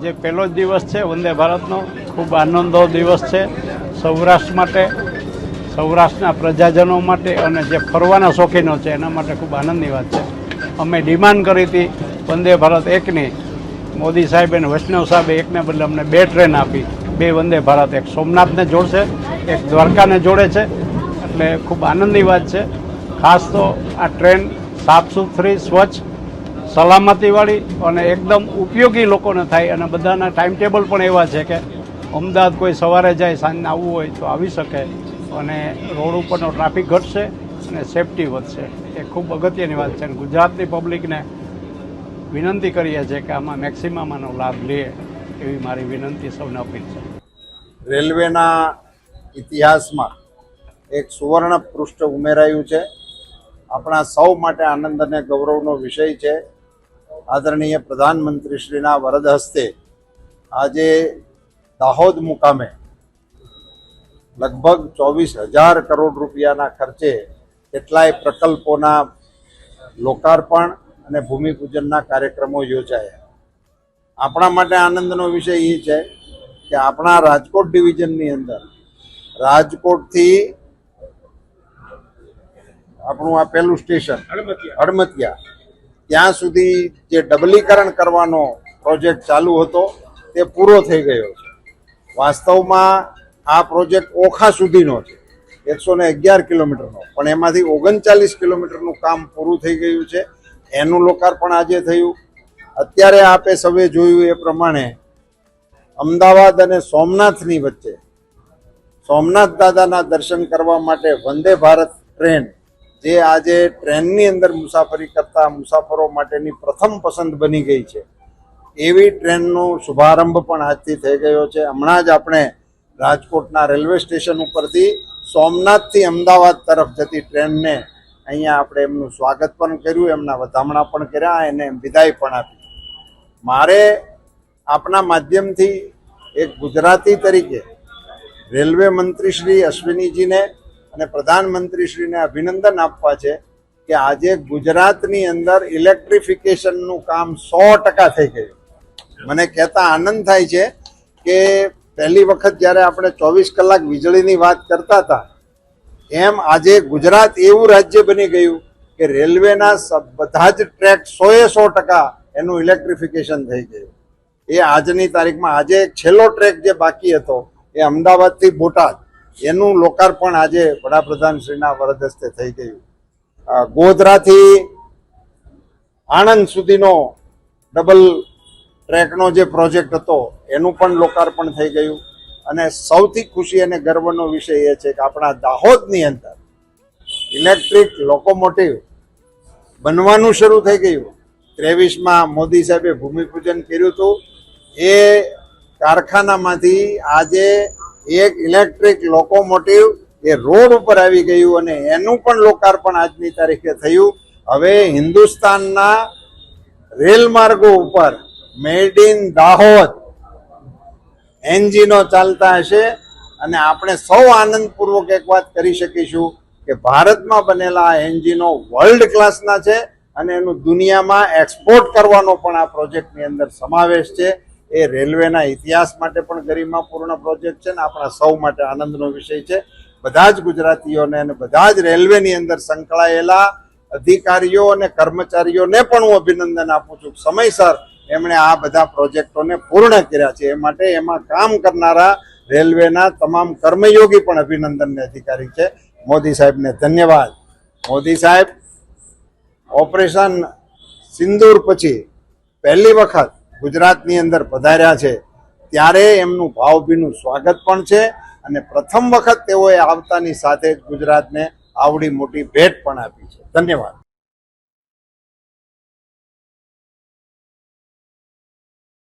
આજે પહેલો જ દિવસ છે. વંદે ભારતનો ખૂબ આનંદનો દિવસ છે. સૌરાષ્ટ્ર માટે, સૌરાષ્ટ્રના પ્રજાજનો માટે અને જે ફરવાના શોખીનો છે, એના માટે ખૂબ આનંદની વાત છે. અમે ડિમાન્ડ કરી હતી વંદે ભારત એકની. મોદી સાહેબ અને વૈષ્ણવ સાહેબે એકને બદલે અમને બે ટ્રેન આપી. બે વંદે ભારત, એક સોમનાથને જોડશે, એક દ્વારકાને જોડે છે. એટલે ખૂબ આનંદની વાત છે. ખાસ તો આ ટ્રેન સાફ સુથરી સ્વચ્છ સલામતીવાળી અને એકદમ ઉપયોગી લોકોને થાય અને બધાના ટાઈમ ટેબલ પણ એવા છે કે અમદાવાદ કોઈ સવારે જાય, સાંજને આવવું હોય તો આવી શકે અને રોડ ઉપરનો ટ્રાફિક ઘટશે અને સેફટી વધશે. એ ખૂબ અગત્યની વાત છે અને ગુજરાતની પબ્લિકને વિનંતી કરીએ છીએ કે આમાં મેક્સિમમ આનો લાભ લે એવી મારી વિનંતી સૌને અપીલ છે. રેલવેના ઇતિહાસમાં એક સુવર્ણ પૃષ્ઠ ઉમેરાયું છે. આપણા સૌ માટે આનંદ અને ગૌરવનો વિષય છે. આદરણીય પ્રધાનમંત્રીશ્રીના વરદ હસ્તે આજે દાહોદ મુકામે લગભગ ચોવીસ હજાર કરોડ રૂપિયાના ખર્ચે કેટલાય પ્રકલ્પોના લોકાર્પણ અને ભૂમિપૂજનના કાર્યક્રમો યોજાયા. આપણા માટે આનંદનો વિષય એ છે કે આપણા રાજકોટ ડિવિઝનની અંદર રાજકોટથી આપણું આ પહેલું સ્ટેશન હડમતિયા ત્યાં સુધી જે ડબલીકરણ કરવાનો પ્રોજેક્ટ ચાલુ હતો, તે પૂરો થઈ ગયો છે. વાસ્તવમાં આ પ્રોજેક્ટ ઓખા સુધીનો છે, એકસો ને અગિયાર કિલોમીટરનો. પણ એમાંથી ઓગણચાલીસ કિલોમીટરનું કામ પૂરું થઈ ગયું છે. એનું લોકાર્પણ આજે થયું. અત્યારે આપે સૌએ જોયું એ પ્રમાણે અમદાવાદ અને સોમનાથની વચ્ચે, સોમનાથ દાદાના દર્શન કરવા માટે વંદે ભારત ટ્રેન જે આજે ટ્રેનની અંદર મુસાફરી કરતા મુસાફરો માટેની પ્રથમ પસંદ બની ગઈ છે. એવી ટ્રેનનો શુભારંભ પણ આજથી થઈ ગયો છે. હમણાં જ આપણે રાજકોટના રેલવે સ્ટેશન ઉપરથી સોમનાથથી અમદાવાદ તરફ જતી ટ્રેનને અહીંયા આપણે એમનું સ્વાગત પણ કર્યું, એમના વધામણા પણ કર્યા, એને વિદાય પણ આપી. મારે આપના માધ્યમથી એક ગુજરાતી તરીકે રેલવે મંત્રી શ્રી અશ્વિનીજીને અને પ્રધાનમંત્રીશ્રીને અભિનંદન આપવા છે કે આજે ગુજરાતની અંદર ઇલેક્ટ્રિફિકેશનનું કામ સો ટકા થઈ ગયું. મને કહેતા આનંદ થાય છે કે પહેલી વખત જ્યારે આપણે ચોવીસ કલાક વીજળીની વાત કરતા હતા, એમ આજે ગુજરાત એવું રાજ્ય બની ગયું કે રેલવેના બધા જ ટ્રેક સોએ સો ટકા એનું ઇલેક્ટ્રિફિકેશન થઈ ગયું. એ આજની તારીખમાં આજે છેલ્લો ટ્રેક જે બાકી હતો, એ અમદાવાદથી બોટાદ. એનું લોકાર્પણ આજે વડાપ્રધાન શ્રીના વરદ હસ્તે થઈ ગયું. ગોધરાથી આણંદ સુધીનો ડબલ ટ્રેકનો જે પ્રોજેક્ટ હતો, એનું પણ લોકાર્પણ થઈ ગયું. અને સૌથી ખુશી અને ગર્વનો વિષય એ છે કે આપણા દાહોદની અંદર ઇલેક્ટ્રિક લોકોમોટિવ બનવાનું શરૂ થઈ ગયું. ત્રેવીસમાં મોદી સાહેબે ભૂમિપૂજન કર્યું હતું. એ કારખાનામાંથી આજે એક ઇલેક્ટ્રિક લોકોમોટિવ એ રોડ ઉપર આવી ગયું અને એનું પણ લોકાર્પણ આજની તારીખે થયું. હવે હિન્દુસ્તાનના રેલ માર્ગો ઉપર મેડ ઇન દાહોદ એન્જિનો ચાલતા હશે અને આપણે સૌ આનંદપૂર્વક એક વાત કરી શકીશું કે ભારતમાં બનેલા આ એન્જિનો વર્લ્ડ ક્લાસના છે અને એનું દુનિયામાં એક્સપોર્ટ કરવાનો પણ આ પ્રોજેક્ટની અંદર સમાવેશ છે. એ રેલવેના ઇતિહાસ માટે પણ ગરિમાપૂર્ણ પ્રોજેક્ટ છે ને આપણા સૌ માટે આનંદનો વિષય છે. બધા જ ગુજરાતીઓને અને બધા જ રેલવેની અંદર સંકળાયેલા અધિકારીઓ અને કર્મચારીઓને પણ હું અભિનંદન આપું છું. સમયસર એમણે આ બધા પ્રોજેક્ટોને પૂર્ણ કર્યા છે. એ માટે એમાં કામ કરનારા રેલવેના તમામ કર્મયોગી પણ અભિનંદનને અધિકારી છે. મોદી સાહેબને ધન્યવાદ. મોદી સાહેબ, ઓપરેશન સિંદૂર પછી પહેલી વખત ગુજરાતની અંદર પધાર્યા છે, ત્યારે એમનું ભાવભીનું સ્વાગત પણ છે અને પ્રથમ વખત તેઓએ આવતાની સાથે જ ગુજરાતને આવડી મોટી ભેટ પણ આપી છે. ધન્યવાદ.